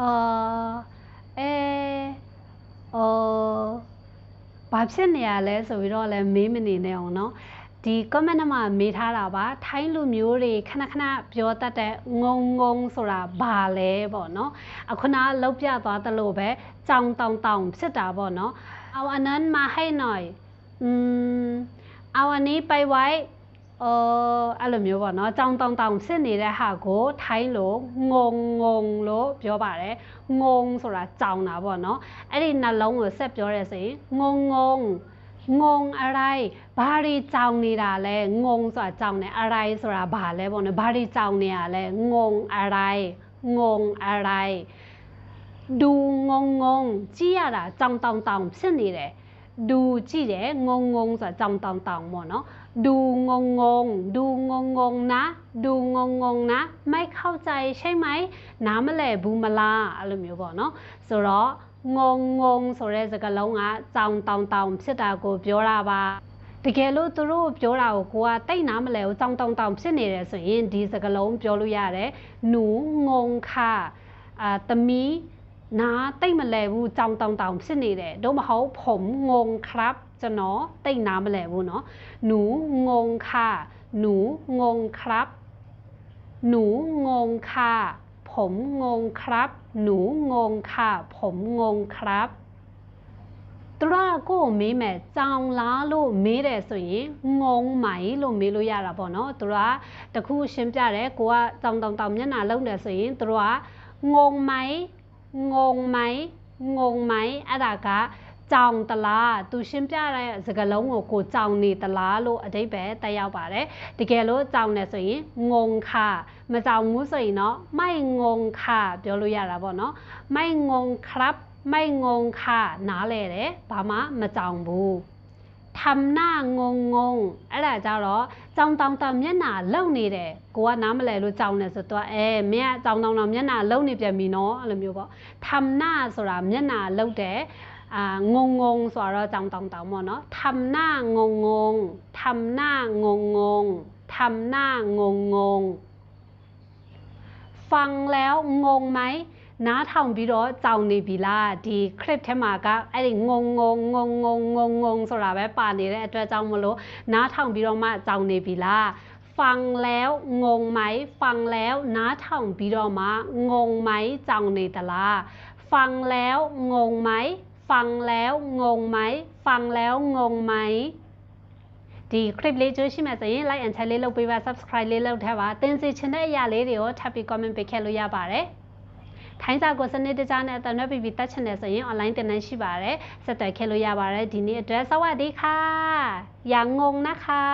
အာအဲအော်ဘာဖြစ်နေရလဲဆိုပြီးတော့လည်းမေးမနေနဲ့အောင်နော်ဒီ comment မှာမေးထားတာပါထိုင်းလူမျိုးတွေခဏခဏပြောတတ်တဲ့ငုံငုံဆိုတာဘာလဲပေါ့နော်အခုနလောက်ပြသွားသလိုပဲကြောင်တောင်တောင်ဖြစ်တာပေါ့နော်เอาอันนั้นมาให้หน่อยอืมเอาอันนี้ไปไว้ เออအဲ့လိုမျိုးပေါ့နော်ကြောင်တောင်တောင်ဖြစ်နေတဲ့ဟာကိုထိုင်းလို့ငုံငုံလို့ပြောပါတယ်ငုံဆိုတာကြောင်တာပေါ့နော်အဲ့ဒီနှလုံးကိုဆက်ပြောရဲဆိုရင်ငုံငုံငုံอะไรဘာတွေကြောင်နေတာလဲငုံဆိုတာကြောင်နေอะไรဆိုတာဘာလဲပေါ့နော်ဘာတွေကြောင်နေရလဲငုံอะไรငုံอะไรดูงงงงကြည့်ရတာကြောင်တောင်တောင်ဖြစ်နေတယ်ดูကြည့်တယ်งงงงဆိုတာကြောင်တောင်တောင်ပေါ့နော် ดูงงงงดูงงงงนะดูงงงงนะไม่เข้าใจใช่ไหมနားမလဲဘူးမလားအဲ့လိုမျိုးပေါ့နော်ဆိုတော့งงงงဆိုတဲ့စကားလုံးကကြောင်တောင်တောင်ဖြစ်တာကိုပြောတာပါတကယ်လို့သူတို့ပြောတာကိုကိုကတိတ်နားမလဲဘူးကြောင်တောင်တောင်ဖြစ်နေတယ်ဆိုရင်ဒီစကားလုံးပြောလို့ရတယ်หนูงงค่ะအာတမီနားတိတ်မလဲဘူးကြောင်တောင်တောင်ဖြစ်နေတယ်တို့မဟုတ်ผมงงครับ ကျွန်တော်တိတ်နားမလဲဘူးเนาะหนูงงค่ะหนูงงครับ หนูงงค่ะ ผมงงครับ หนูงงค่ะ ผมงงครับသူတို့ကကိုယ်မေးမယ်ကြောင်လားလို့မေးတယ်ဆိုရင်ငုံမိုင်လို့မေးလို့ရတာပေါ့နော်သူတို့ကတခုရှင်းပြတယ်ကိုကတောင်တောင်တောင်မျက်နှာလုံးတယ်ဆိုရင်သူတို့ကငုံမိုင်ငုံမိုင်ငုံမိုင်အဲ့ဒါက ကြောင်တလားသူရှင်းပြတဲ့စကားလုံးကိုကိုကြောင်နေတလားလို့အတိတ်ပဲတက်ရောက်ပါတယ်တကယ်လို့ကြောင်နေဆိုရင်ငုံခမကြောင်ဘူးဆိုရင်တော့မိုက်ငုံခပြောလို့ရတာပေါ့နော်မိုက်ငုံครับမိုက်ငုံခနားလဲတယ်ဘာမှမကြောင်ဘူးทำหน้างงงงအဲ့ဒါကြတော့ကြောင်တောင်တောင်မျက်နှာလုံနေတယ်ကိုကနားမလဲလို့ကြောင်နေဆိုတော့အဲမင်းကကြောင်တောင်တောင်မျက်နှာလုံနေပြန်ပြီနော်အဲ့လိုမျိုးပေါ့ทำหน้าဆိုတာမျက်နှာလုံတယ် အာงงงงဆိုတော့ကြောင်တောင်တောင်ပေါ့နော်ทำหน้างงงงทำหน้างงงงทำหน้างงงงฟังแล้วงงไหมနားထောင်ပြီးတော့ကြောင်နေပြီလားဒီ clip ထဲမှာကအဲ့ဒီငုံငုံငုံငုံငုံငုံဆိုတာပဲပါနေတဲ့အတွက်ကြောင့်မလို့နားထောင်ပြီးတော့မှကြောင်နေပြီလားฟังแล้วงงไหมฟังแล้วနားထောင်ပြီးတော့မှงงไหมကြောင်နေသလားฟังแล้วงงไหม ฟังแล้วงงไหมฟังแล้วงงไหมဒီ clip လေးကြိုးရှိမှဆိုရင် like and share လေးလုပ်ပေးပါ subscribe လေးလုပ်ထားပါသင်စီချင်တဲ့အရာလေးတွေကိုထပ်ပြီး comment ပေးခဲ့လို့ရပါတယ်ထိုင်းစာကိုစနစ်တကျနဲ့အတနက်ပီပီတက်ချင်တယ်ဆိုရင် online သင်တန်းရှိပါတယ်ဆက်သွယ်ခဲ့လို့ရပါတယ်ဒီနေ့အတွက်စวัสดีค่ะอย่างงงนะคะ